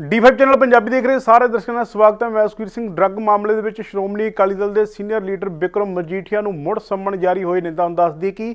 D5 channel Punjabi ਦੇਖ ਰਹੇ ਸਾਰੇ ਦਰਸ਼ਕਾਂ ਦਾ ਸਵਾਗਤ ਹੈ। ਮੈਂ ਸੁਖੀਰ ਸਿੰਘ। ਡਰੱਗ ਮਾਮਲੇ ਦੇ ਵਿੱਚ ਸ਼੍ਰੋਮਣੀ ਅਕਾਲੀ ਦਲ ਦੇ ਸੀਨੀਅਰ ਲੀਡਰ ਬਿਕਰਮ ਮਜੀਠੀਆ ਨੂੰ ਮੁੜ ਸੰਮਣ ਜਾਰੀ ਹੋਏ ਨੇ ਤੁਹਾਨੂੰ ਦੱਸਦੀ ਕਿ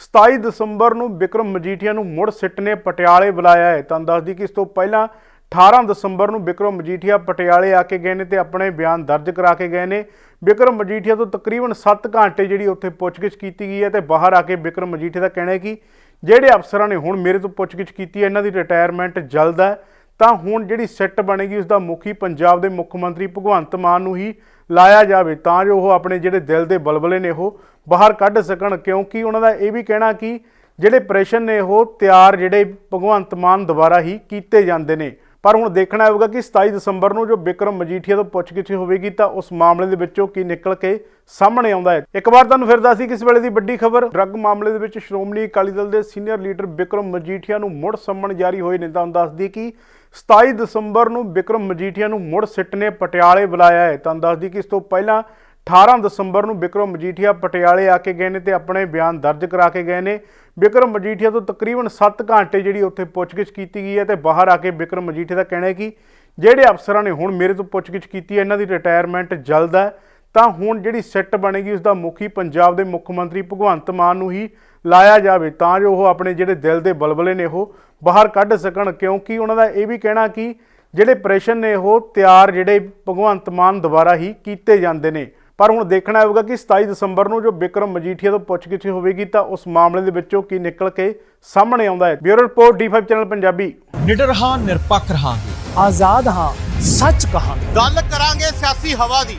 27 ਦਸੰਬਰ ਨੂੰ ਬਿਕਰਮ ਮਜੀਠੀਆ ਨੂੰ ਮੁੜ ਸਿੱਟ ਨੇ ਪਟਿਆਲੇ ਬੁਲਾਇਆ ਹੈ। ਤੁਹਾਨੂੰ ਦੱਸਦੀ ਕਿ ਇਸ ਤੋਂ ਪਹਿਲਾਂ 18 ਦਸੰਬਰ ਨੂੰ ਬਿਕਰਮ ਮਜੀਠੀਆ ਪਟਿਆਲੇ ਆ ਕੇ ਗਏ ਨੇ ਤੇ ਆਪਣੇ ਬਿਆਨ ਦਰਜ ਕਰਾ ਕੇ ਗਏ ਨੇ। ਬਿਕਰਮ ਮਜੀਠੀਆ ਤੋਂ ਤਕਰੀਬਨ 7 ਘੰਟੇ ਜਿਹੜੀ ਉੱਥੇ ਪੁੱਛਗਿੱਛ ਕੀਤੀ ਗਈ ਹੈ ਤੇ ਬਾਹਰ ਆ ਕੇ ਬਿਕਰਮ ਮਜੀਠੀਆ ਦਾ ਕਹਿਣਾ ਹੈ ਕਿ ਜਿਹੜੇ ਅਫਸਰਾਂ ਨੇ ਹੁਣ ਮੇਰੇ ਤੋਂ ਪੁੱਛਗਿੱਛ ਕੀਤੀ ਹੈ, ਇਹਨਾਂ ਦੀ ਰਿਟਾਇਰਮੈਂਟ ਜਲਦ ਹੈ। ਤਾਂ ਹੁਣ ਜਿਹੜੀ ਸਿੱਟ ਬਣੇਗੀ ਉਸ ਦਾ ਮੁਖੀ ਪੰਜਾਬ ਦੇ ਮੁੱਖ ਮੰਤਰੀ ਭਗਵੰਤ ਮਾਨ ਨੂੰ ਹੀ ਲਾਇਆ ਜਾਵੇ। ਤਾਂ ਜੋ ਉਹ ਆਪਣੇ ਜਿਹੜੇ ਦਿਲ ਦੇ ਬਲਬਲੇ ਨੇ ਉਹ ਬਾਹਰ ਕੱਢ ਸਕਣ, ਕਿਉਂਕਿ ਉਹਨਾਂ ਦਾ ਇਹ ਵੀ ਕਹਿਣਾ ਕਿ ਜਿਹੜੇ ਪ੍ਰੈਸ਼ਨ ਨੇ ਉਹ ਤਿਆਰ ਜਿਹੜੇ ਭਗਵੰਤ ਮਾਨ ਦੁਆਰਾ ਹੀ ਕੀਤੇ ਜਾਂਦੇ ਨੇ। ਪਰ ਹੁਣ ਦੇਖਣਾ ਹੋਵੇਗਾ ਕਿ 27 ਦਸੰਬਰ ਨੂੰ ਜੋ ਵਿਕਰਮ ਮਜੀਠੀਆ ਤੋਂ ਪੁੱਛਗਿੱਛ ਹੋਵੇਗੀ, ਤਾਂ ਉਸ ਮਾਮਲੇ ਦੇ ਵਿੱਚੋਂ ਕੀ ਨਿਕਲ ਕੇ ਸਾਹਮਣੇ ਆਉਂਦਾ ਹੈ। ਇੱਕ ਵਾਰ ਤੁਹਾਨੂੰ ਫਿਰ ਦੱਸੀ ਕਿਸ ਵੇਲੇ ਦੀ ਵੱਡੀ ਖਬਰ, ਡਰੱਗ ਮਾਮਲੇ ਦੇ ਵਿੱਚ ਸ਼੍ਰੋਮਣੀ ਅਕਾਲੀ ਦਲ ਦੇ ਸੀਨੀਅਰ ਲੀਡਰ ਵਿਕਰਮ ਮਜੀਠੀਆ ਨੂੰ ਮੁੜ ਸੰਮਣ ਜਾਰੀ ਹੋਏ ਨੇ। ਤੁਹਾਨੂੰ ਦੱਸਦੀ ਕਿ 27 ਦਸੰਬਰ ਨੂੰ ਬਿਕਰਮ ਮਜੀਠੀਆ ਨੂੰ ਮੁੜ ਸਿੱਟ ਨੇ ਪਟਿਆਲੇ ਬੁਲਾਇਆ ਹੈ। ਤੁਹਾਨੂੰ ਦੱਸਦੀ ਕਿ ਇਸ ਤੋਂ ਪਹਿਲਾਂ 18 ਦਸੰਬਰ ਨੂੰ ਬਿਕਰਮ ਮਜੀਠੀਆ ਪਟਿਆਲੇ ਆ ਕੇ ਗਏ ਨੇ ਤੇ ਆਪਣੇ ਬਿਆਨ ਦਰਜ ਕਰਾ ਕੇ ਗਏ ਨੇ। ਬਿਕਰਮ ਮਜੀਠੀਆ ਤੋਂ ਤਕਰੀਬਨ 7 ਘੰਟੇ ਜਿਹੜੀ ਉੱਥੇ ਪੁੱਛਗਿੱਛ ਕੀਤੀ ਗਈ ਹੈ ਤੇ ਬਾਹਰ ਆ ਕੇ ਬਿਕਰਮ ਮਜੀਠੀਆ ਦਾ ਕਹਿਣਾ ਹੈ ਕਿ ਜਿਹੜੇ ਅਫਸਰਾਂ ਨੇ ਹੁਣ ਮੇਰੇ ਤੋਂ ਪੁੱਛਗਿੱਛ ਕੀਤੀ ਹੈ, ਇਹਨਾਂ ਦੀ ਰਿਟਾਇਰਮੈਂਟ ਜਲਦ ਹੈ। ਤਾਂ ਹੁਣ ਜਿਹੜੀ ਸਿੱਟ ਬਣੇਗੀ ਉਸ ਦਾ ਮੁਖੀ ਪੰਜਾਬ ਦੇ ਮੁੱਖ ਮੰਤਰੀ ਭਗਵੰਤ ਮਾਨ ਨੂੰ ਹੀ ਲਾਇਆ ਜਾਵੇ ਤਾਂ ਜੋ ਉਹ ਆਪਣੇ ਜਿਹੜੇ ਦਿਲ ਦੇ ਬਲਬਲੇ ਨੇ ਉਹ ਬਾਹਰ ਕੱਢ ਸਕਣ। ਕਿਉਂਕਿ ਉਹਨਾਂ ਦਾ ਇਹ ਵੀ ਕਹਿਣਾ ਕਿ ਜਿਹੜੇ ਪ੍ਰੈਸ਼ਨ ਨੇ ਉਹ ਤਿਆਰ ਜਿਹੜੇ ਭਗਵੰਤ ਮਾਨ ਦੁਆਰਾ ਹੀ ਕੀਤੇ ਜਾਂਦੇ ਨੇ। ਪਰ ਹੁਣ ਦੇਖਣਾ ਹੋਵੇਗਾ ਕਿ 27 ਦਸੰਬਰ ਨੂੰ ਜੋ ਵਿਕਰਮ ਮਜੀਠੀਆ ਤੋਂ ਪੁੱਛਗਿੱਛ ਹੋਵੇਗੀ ਤਾਂ ਉਸ ਮਾਮਲੇ ਦੇ ਵਿੱਚੋਂ ਕੀ ਨਿਕਲ ਕੇ ਸਾਹਮਣੇ ਆਉਂਦਾ ਹੈ। Bureau report D5 channel Punjabi. ਨਿਡਰ ਹਾਂ ਨਿਰਪੱਖ ਰਹਾਂਗੇ। ਆਜ਼ਾਦ ਹਾਂ ਸੱਚ ਕਹਾਂਗੇ। ਗੱਲ ਕਰਾਂਗੇ ਸਿਆਸੀ ਹਵਾ ਦੀ।